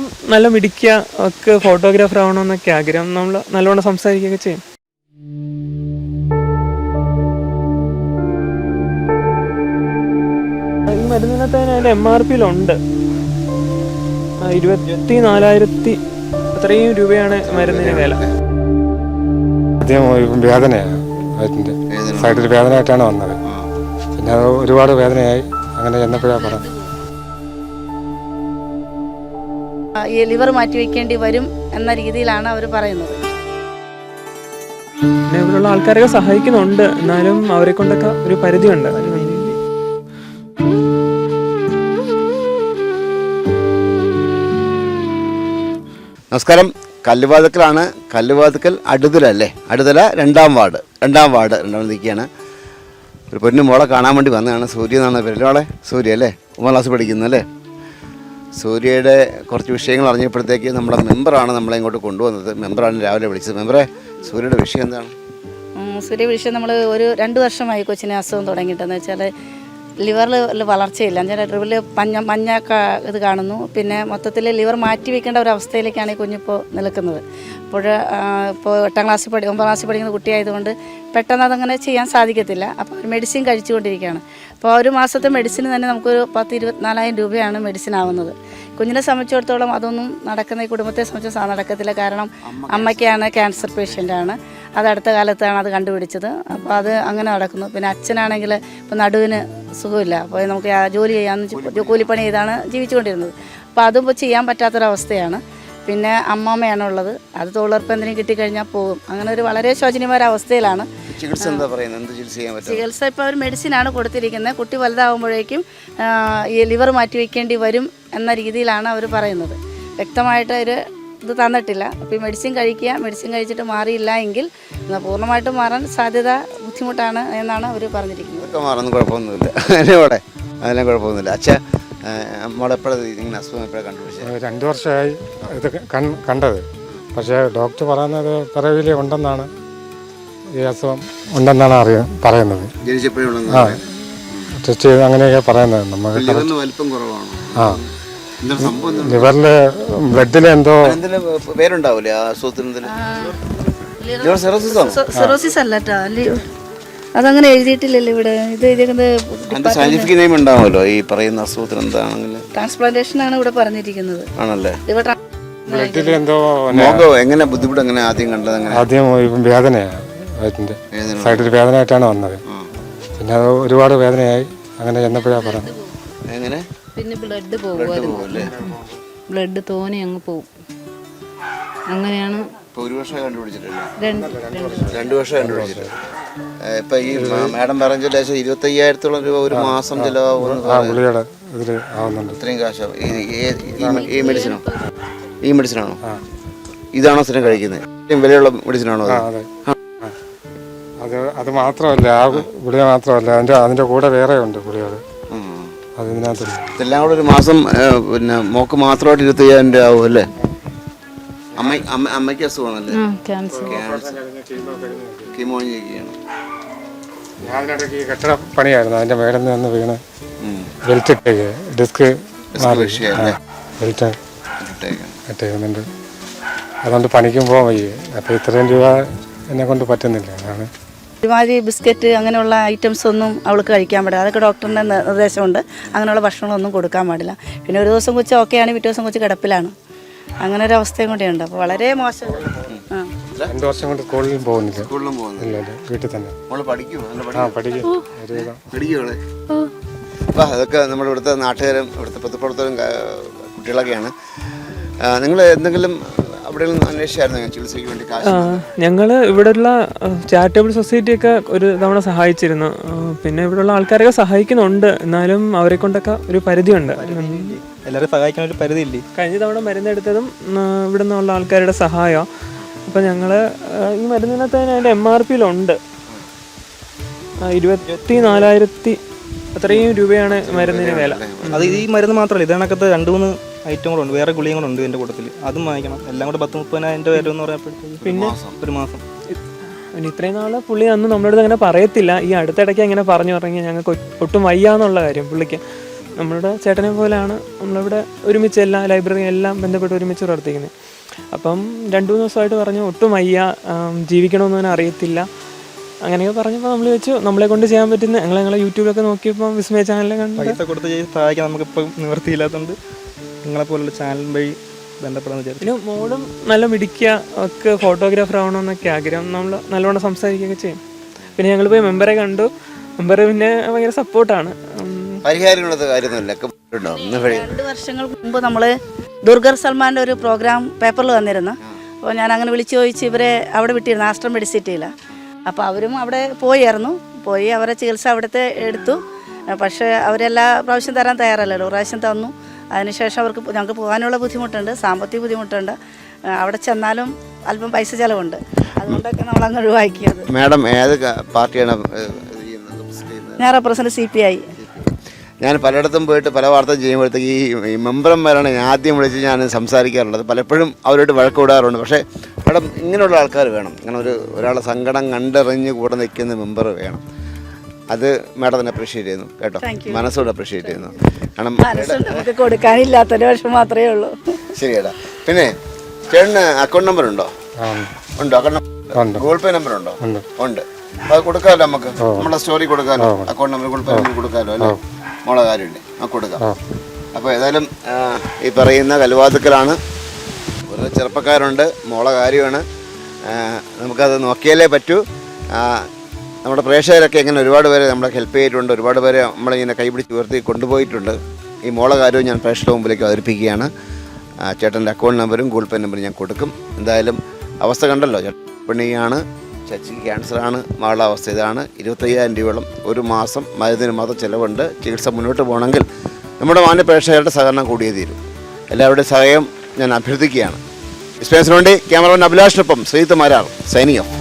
ഞങ്ങളും നല്ല മിടിക്കുക ഒക്കെ ഫോട്ടോഗ്രാഫർ ആവണമെന്നൊക്കെ ആഗ്രഹം. നമ്മൾ നല്ലോണം സംസാരിക്കുകയൊക്കെ ചെയ്യും. ഈ മരുന്നിനകത്ത് അതിന്റെ എം ആർ പിയിലുണ്ട് ഇരുപത്തി നാലായിരത്തി അത്രയും രൂപയാണ് മരുന്നിന് വില. ആദ്യം ഒരു വേദനയാണ്. വയറ്റിന്റെ സൈഡിൽ വേദനയായിട്ടാണ് വന്നത്. പിന്നെ അത് ഒരുപാട് വേദനയായി. അങ്ങനെ ചെന്നപ്പോഴാണ് പറഞ്ഞത്. ഈ ലിവർ മാറ്റി വെക്കേണ്ടി വരും എന്ന രീതിയിലാണ് അവർ പറയുന്നത്. ഇവിടെയുള്ള ആൾക്കാരൊക്കെ സഹായിക്കുന്നുണ്ട്. എന്നാലും അവരെ കൊണ്ടൊക്കെ ഒരു പരിധിയുണ്ട്. നമസ്കാരം. കല്ലുവാതുക്കലാണ്. കല്ലുവാതുക്കൽ അടുതല അല്ലേ? അടുതല രണ്ടാം വാർഡ്. രണ്ടാം വാർഡ് രണ്ടാം നിൽക്കുകയാണ് ഒരു പൊന്നു മോളെ കാണാൻ വേണ്ടി വന്നതാണ്. സൂര്യ എന്നാണ് പേര്. മോളെ? സൂര്യ അല്ലേ? ഒന്നാം ക്ലാസ് പഠിക്കുന്നു അല്ലേ? സൂര്യയുടെ കുറച്ച് വിഷയങ്ങൾ അറിഞ്ഞപ്പോഴത്തേക്ക് നമ്മുടെ മെമ്പറാണ് നമ്മളെ ഇങ്ങോട്ട് കൊണ്ടുവന്നത്. മെമ്പറാണ് രാവിലെ വിളിച്ചത്. മെമ്പറെ സൂര്യയുടെ വിഷയം എന്താണ്? സൂര്യ വിഷയം നമ്മൾ ഒരു രണ്ട് വർഷമായി കൊച്ചിനെ അസുഖം തുടങ്ങിയിട്ടെന്ന് വെച്ചാൽ ലിവറിൽ വളർച്ചയില്ല. എന്നുവെച്ചാൽ ഡ്രിബിൽ മഞ്ഞ മഞ്ഞ ഇത് കാണുന്നു. പിന്നെ മൊത്തത്തിൽ ലിവർ മാറ്റി വെക്കേണ്ട ഒരു അവസ്ഥയിലേക്കാണ് ഈ കുഞ്ഞിപ്പോൾ നിൽക്കുന്നത്. അപ്പോൾ ഇപ്പോൾ എട്ടാം ക്ലാസ്സിൽ പഠി ഒമ്പതാം ക്ലാസ്സിൽ പഠിക്കുന്ന കുട്ടിയായതുകൊണ്ട് പെട്ടെന്ന് അതങ്ങനെ ചെയ്യാൻ സാധിക്കത്തില്ല. അപ്പോൾ മെഡിസിൻ കഴിച്ചുകൊണ്ടിരിക്കുകയാണ്. അപ്പോൾ ഒരു മാസത്തെ മെഡിസിന് തന്നെ നമുക്കൊരു പത്ത് ഇരുപത്തിനാലായിരം രൂപയാണ് മെഡിസിൻ ആവുന്നത്. കുഞ്ഞിനെ സംബന്ധിച്ചിടത്തോളം അതൊന്നും നടക്കുന്ന ഈ കുടുംബത്തെ സംബന്ധിച്ച് നടക്കത്തില്ല. കാരണം അമ്മയ്ക്കാണ് ക്യാൻസർ പേഷ്യന്റാണ് അത് അടുത്ത കാലത്താണ് അത് കണ്ടുപിടിച്ചത്. അപ്പോൾ അത് അങ്ങനെ നടക്കുന്നു. പിന്നെ അച്ഛനാണെങ്കിൽ ഇപ്പോൾ നടുവിന് സുഖമില്ല. അപ്പോൾ നമുക്ക് ജോലി ചെയ്യാമെന്ന് കൂലിപ്പണി ചെയ്താണ് ജീവിച്ചുകൊണ്ടിരുന്നത്. അപ്പോൾ അതും ഇപ്പോൾ ചെയ്യാൻ പറ്റാത്തൊരവസ്ഥയാണ്. പിന്നെ അമ്മമ്മയാണുള്ളത്. അത് തൊഴിലുറപ്പ് എന്തെങ്കിലും കിട്ടിക്കഴിഞ്ഞാൽ പോകും. അങ്ങനെ ഒരു വളരെ ശോചനീയമായ അവസ്ഥയിലാണ് ചികിത്സ എന്താ പറയുന്നത്? എന്ത് ചികിത്സ ചെയ്യാൻ പറ്റും? ചികിത്സ ഇപ്പോൾ ഒരു മെഡിസിനാണ് കൊടുത്തിരിക്കുന്നത്. കുട്ടി വലുതാകുമ്പോഴേക്കും ആ, ഈ ലിവർ മാറ്റി വയ്ക്കേണ്ടി വരും എന്ന രീതിയിലാണ് അവർ പറയുന്നത്. വ്യക്തമായിട്ട് ഒരു ഇത് തന്നിട്ടില്ല. അപ്പോൾ ഈ മെഡിസിൻ കഴിക്കുക മെഡിസിൻ കഴിച്ചിട്ട് മാറിയില്ല എങ്കിൽ പൂർണമായിട്ടും മാറാൻ സാധ്യത ബുദ്ധിമുട്ടാണ് എന്നാണ് അവർ പറഞ്ഞിരിക്കുന്നത്. ഒക്കെ മാറുന്നു കുഴപ്പമൊന്നുമില്ല. അതിനോടെ അതിനെ കുഴപ്പമൊന്നുമില്ല. അച്ഛാ മോളെപ്പോഴാണ് ഇങ്ങനെ അസുഖം എപ്പോഴാണ് കണ്ടുപിടിച്ചത്? രണ്ട് വർഷമായി ഇത് കണ്ടത്. പക്ഷേ ഡോക്ടർ പറയുന്നത് പിറവിലെ ഉണ്ടെന്നാണ്. ഈ അസുഖം ഉണ്ടെന്നാണ് അറിയ പറയുന്നത്. ആ. ടെസ്റ്റ് ചെയ്ത് അങ്ങനെയൊക്കെ പറയുന്നത്. നമുക്ക് ലിവറിന് വലിപ്പം കുറവാണ്? ആ. എന്താ സംഭവം എന്താണ്? ലിവറിൽ ബ്ലഡിൽ എന്തോ എന്തെങ്കിലും പേരുണ്ടാവില്ലേ ആ അസുഖത്തിന് എന്തെങ്കിലും ലിവർ സിറോസിസ്? ആണോ സിറോസിസ് അല്ല കേട്ടോ അതങ്ങനെ എഴുതിയിട്ടില്ലല്ലോ ഇവിടെ. ഇത് എഴുതിയിരിക്കുന്നത് അതിന്റെ സയന്റിഫിക് നെയിം ഉണ്ടാവുമല്ലോ? ഈ പറയുന്ന അസുഖത്തിന് എന്താണെങ്കിൽ ട്രാൻസ്പ്ലാന്റേഷൻ ആണ് ഇവിടെ പറഞ്ഞിരിക്കുന്നത്. ആണല്ലേ? ബ്ലഡിൽ എന്തോ പിന്നെ എങ്ങനെ ബുദ്ധിമുട്ട് എങ്ങനെ ആദ്യം കണ്ടത് എങ്ങനെ ആദ്യം വേദനയാണ് വയറ്റിന്റെ വേദന സൈഡിൽ വേദനയായിട്ടാണ് വന്നത്. പിന്നെ അത് ഒരുപാട് വേദനയായി. അങ്ങനെ ചെന്നപ്പോഴാണ് പറഞ്ഞത്. എങ്ങനെ? പിന്നെ ബ്ലഡ് പോകും ബ്ലഡ് തോനെ അങ്ങ് പോകും അങ്ങനെയാണ് ഇപ്പൊ ഒരു വർഷം കണ്ടുപിടിച്ചിട്ടില്ല. രണ്ട് രണ്ട് വർഷം കണ്ടുപിടിച്ചിട്ട് ഇപ്പൊ ഈ മാഡം പറഞ്ഞ ലേശം ഇരുപത്തി അയ്യായിരത്തോളം രൂപ ഒരു മാസം ആവുന്നുണ്ട്. ഇത്രയും കാശോ ഈ മെഡിസിനോ? ഈ മെഡിസിനാണോ? ഇതാണോ സ്ഥിരം കഴിക്കുന്നത്? ഇത്രയും വിലയുള്ള മെഡിസിനാണോ ആ അത്? അതെ മാത്രമല്ല ആ ഗുളിക മാത്രമല്ല അതിന്റെ അതിന്റെ കൂടെ വേറെ ഉണ്ട് ഗുളികൾ ഉം. അത് ഇതിനകത്തില്ല ഇതെല്ലാം കൂടെ ഒരു മാസം പിന്നെ മോക്ക് മാത്രമായിട്ട് ഇരുപത്തി അയ്യായിരം രൂപ ആവും അല്ലേ? അമ്മ അമ്മ അമ്മയ്ക്ക് അസുഖമാണല്ലേ? ആ ക്യാൻസർ കീമോ ഞാനിടയ്ക്ക് കെട്ടിട പണിയായിരുന്നു. അതിന്റെ മേടം നിന്ന് വീണ്. ബെൽറ്റ് ഇട്ടേക്ക് ഡിസ്ക്? ബെൽറ്റ്. ഇട്ടേക്കുന്നുണ്ട്. അതുകൊണ്ട് പണിക്കും പോകാൻ വയ്യേ. അപ്പോൾ ഇത്രയും രൂപ എന്നെ കൊണ്ട് പറ്റുന്നില്ല. അതാണ് ഒരുമാതിരി ബിസ്ക്കറ്റ് അങ്ങനെയുള്ള ഐറ്റംസ് ഒന്നും അവൾക്ക് കഴിക്കാൻ പാടില്ല. അതൊക്കെ ഡോക്ടറിന്റെ നിർദ്ദേശമുണ്ട്. അങ്ങനെയുള്ള ഭക്ഷണങ്ങളൊന്നും കൊടുക്കാൻ പാടില്ല. പിന്നെ ഒരു ദിവസം കൊച്ചു ഓക്കെ ആണ് പിറ്റേ ദിവസം കൊച്ചു കിടപ്പിലാണ്. അങ്ങനെ ഒരു അവസ്ഥയും കൂടെയുണ്ട്. അപ്പോൾ വളരെ മോശം. ആ. രണ്ട് വർഷം കൊണ്ട് സ്കൂളിൽ പോകുന്നില്ല. സ്കൂളിലും പോകുന്നില്ല. വീട്ടിൽ തന്നെ. അപ്പം അതൊക്കെ നമ്മുടെ ഇവിടുത്തെ നാട്ടുകാരും ഇവിടുത്തെ പൊതുപ്രവർത്തകരും കുട്ടികളൊക്കെയാണ്. നിങ്ങൾ എന്തെങ്കിലും അവിടെ അന്വേഷിച്ചായിരുന്നു ചികിത്സയ്ക്ക് വേണ്ടി കാശ് ഞങ്ങൾ ഇവിടെയുള്ള ചാരിറ്റബിൾ സൊസൈറ്റി ഒക്കെ ഒരു തവണ സഹായിച്ചിരുന്നു. പിന്നെ ഇവിടെയുള്ള ആൾക്കാരൊക്കെ സഹായിക്കുന്നുണ്ട്. എന്നാലും അവരെ കൊണ്ടൊക്കെ ഒരു പരിധിയുണ്ട്. എല്ലാവരും സഹായിക്കാൻ ഒരു പരിധിയില്ലേ? കഴിഞ്ഞ തവണ മരുന്നെടുത്തതും എടുത്തതും ഇവിടെ നിന്നുള്ള ആൾക്കാരുടെ സഹായം. അപ്പം ഞങ്ങൾ ഈ മരുന്നിനകത്ത് തന്നെ അതിന്റെ എം ആർ പിയിലുണ്ട് ഇരുപത്തി നാലായിരത്തി അത്രയും രൂപയാണ് മരുന്നിന് വില. അത് ഈ മരുന്ന് മാത്രമല്ല ഇതിനകത്ത് രണ്ട് മൂന്ന് ഐറ്റം കൂടെ ഉണ്ട്. വേറെ ഗുളിയും കൂടെ ഉണ്ട് എന്റെ കൂട്ടത്തിൽ. അതും വാങ്ങിക്കണം. എല്ലാം കൂടെ പത്ത് മുപ്പതിനായിരം രൂപ വരും എന്ന് പറയുമ്പോഴത്തേക്ക് പിന്നെ ഒരു മാസം. പിന്നെ ഇത്രയും നാൾ പുള്ളി അന്ന് നമ്മളോട് അങ്ങനെ പറയത്തില്ല. ഈ അടുത്തിടയ്ക്ക് അങ്ങനെ പറഞ്ഞു പറഞ്ഞാൽ ഞങ്ങൾക്ക് ഒട്ടും വയ്യാന്നുള്ള കാര്യം പുള്ളിക്ക്. നമ്മളുടെ ചേട്ടനെ പോലെയാണ് നമ്മളിവിടെ ഒരുമിച്ച് എല്ലാ ലൈബ്രറി എല്ലാം ബന്ധപ്പെട്ട് ഒരുമിച്ച് പ്രവർത്തിക്കുന്നത്. അപ്പം രണ്ടു മൂന്ന് ദിവസമായിട്ട് പറഞ്ഞു ഒട്ടും വയ്യ. ജീവിക്കണമെന്ന് തന്നെ അറിയത്തില്ല. അങ്ങനെയൊക്കെ പറഞ്ഞപ്പോൾ നമ്മൾ വെച്ചു നമ്മളെ കൊണ്ട് ചെയ്യാൻ പറ്റുന്ന ഞങ്ങൾ ഞങ്ങളെ യൂട്യൂബിലൊക്കെ നോക്കിയപ്പോൾ വിസ്മയ ചാനലിൽ കണ്ടു കൊടുത്ത് നമുക്ക് സഹായിക്കാൻ നമുക്കിപ്പോൾ നിവൃത്തിയില്ലാത്തതുകൊണ്ട് നിങ്ങളെ പോലുള്ള ചാനൽ വഴി ബന്ധപ്പെടാന്ന് വിചാരിച്ചു പിന്നെ മോളും നല്ല മിടിക്കുക ഒക്കെ ഫോട്ടോഗ്രാഫർ ആവണമെന്നൊക്കെ ആഗ്രഹം. നമ്മൾ നല്ലവണ്ണം സംസാരിക്കുകയൊക്കെ ചെയ്യും. പിന്നെ ഞങ്ങൾ പോയി മെമ്പറെ കണ്ടു. മെമ്പർ പിന്നെ ഭയങ്കര സപ്പോർട്ടാണ് കാര്യമൊന്നുമില്ല. രണ്ട് വർഷങ്ങൾക്ക് മുമ്പ് നമ്മൾ ദുർഗർ സൽമാന്റെ ഒരു പ്രോഗ്രാം പേപ്പറിൽ വന്നിരുന്നു. അപ്പോൾ ഞാൻ അങ്ങനെ വിളിച്ചു ചോദിച്ച് ഇവരെ അവിടെ വിട്ടിരുന്നു ആശ്രം മെഡിസിറ്റിയിൽ അപ്പോൾ അവരും അവിടെ പോയായിരുന്നു. പോയി അവരെ ചികിത്സ അവിടുത്തെ എടുത്തു. പക്ഷേ അവരെല്ലാ പ്രാവശ്യം തരാൻ തയ്യാറല്ലല്ലോ. ഒരു പ്രാവശ്യം തന്നു. അതിനുശേഷം അവർക്ക് ഞങ്ങൾക്ക് പോകാനുള്ള ബുദ്ധിമുട്ടുണ്ട് സാമ്പത്തിക ബുദ്ധിമുട്ടുണ്ട്. അവിടെ ചെന്നാലും അല്പം പൈസ ചിലവുണ്ട്. അതുകൊണ്ടൊക്കെ നമ്മൾ അങ്ങ് ഒഴിവാക്കിയത്. മാഡം ഏത് പാർട്ടിയാണ് ഞാൻ റെപ്രസെന്റ് സി പി ഐ. ഞാൻ പലയിടത്തും പോയിട്ട് പല വാർത്തയും ചെയ്യുമ്പോഴത്തേക്ക് ഈ മെമ്പർമാരാണ് ഞാൻ ആദ്യം വിളിച്ച് ഞാൻ സംസാരിക്കാറുള്ളത്. പലപ്പോഴും അവരോട് വഴക്ക് വിടാറുണ്ട് പക്ഷേ മാഡം ഇങ്ങനെയുള്ള ആൾക്കാർ വേണം. ഇങ്ങനെ ഒരു ഒരാളെ സങ്കടം കണ്ടറിഞ്ഞ് കൂടെ നിൽക്കുന്ന മെമ്പർ വേണം. അത് മാഡത്തിന് അപ്രീഷിയേറ്റ് ചെയ്യുന്നു കേട്ടോ. മനസ്സോട് അപ്രീഷിയേറ്റ് ചെയ്യുന്നു. കാരണം നമുക്ക് കൊടുക്കാനില്ലാത്തൊരു വർഷം മാത്രമേ ഉള്ളൂ. ശരിയടാ പിന്നെ ചേട്ടന് അക്കൗണ്ട് നമ്പർ ഉണ്ടോ? ഉണ്ടോ? അക്കൗണ്ട്. ഗൂഗിൾ പേ നമ്പർ ഉണ്ടോ? ഉണ്ട്. ഉണ്ട്. അത് കൊടുക്കാമല്ലോ നമുക്ക്? നമ്മുടെ story കൊടുക്കാമല്ലോ account number Google Pay number കൊടുക്കാമല്ലോ അല്ലേ? മോളെ കാര്യമുണ്ട്. ആ കൊടുക്കാം. അപ്പോൾ ഏതായാലും ഈ പറയുന്ന കലുവാതുക്കലാണ്. ഒരു ചെറുപ്പക്കാരുണ്ട്. മോളെ കാര്യമാണ്. നമുക്കത് നോക്കിയാലേ പറ്റൂ. നമ്മുടെ പ്രേക്ഷകരൊക്കെ ഇങ്ങനെ ഒരുപാട് പേരെ നമ്മളെ ഹെൽപ്പ് ചെയ്തിട്ടുണ്ട്. ഒരുപാട് പേരെ നമ്മളിങ്ങനെ കൈപിടിച്ച് ഉയർത്തി കൊണ്ടുപോയിട്ടുണ്ട്. ഈ മോളെ കാര്യവും ഞാൻ പ്രേക്ഷക മുമ്പിലേക്ക് അവതരിപ്പിക്കുകയാണ്. ചേട്ടന്റെ അക്കൗണ്ട് നമ്പറും ഗൂഗിൾ പേ നമ്പറും ഞാൻ കൊടുക്കും. എന്തായാലും അവസ്ഥ കണ്ടല്ലോ. പെണ്ണിയാണ് ചേച്ചിക്ക് ക്യാൻസറാണ് മകളുടെ അവസ്ഥ ഇതാണ്. ഇരുപത്തയ്യായിരം രൂപയോളം ഒരു മാസം മരുന്നിന് മാത്രം ചിലവുണ്ട്. ചികിത്സ മുന്നോട്ട് പോകണമെങ്കിൽ നമ്മുടെ മാന്യ പ്രേക്ഷകരുടെ സഹകരണം കൂടിയേ തീരും. എല്ലാവരുടെയും സഹായം ഞാൻ അഭ്യർത്ഥിക്കുകയാണ്. എക്സ്പീരിയൻസിന് വേണ്ടി ക്യാമറമാൻ അഭിലാഷിനൊപ്പം ശ്രീത്ത് മാരാർ സൈനികം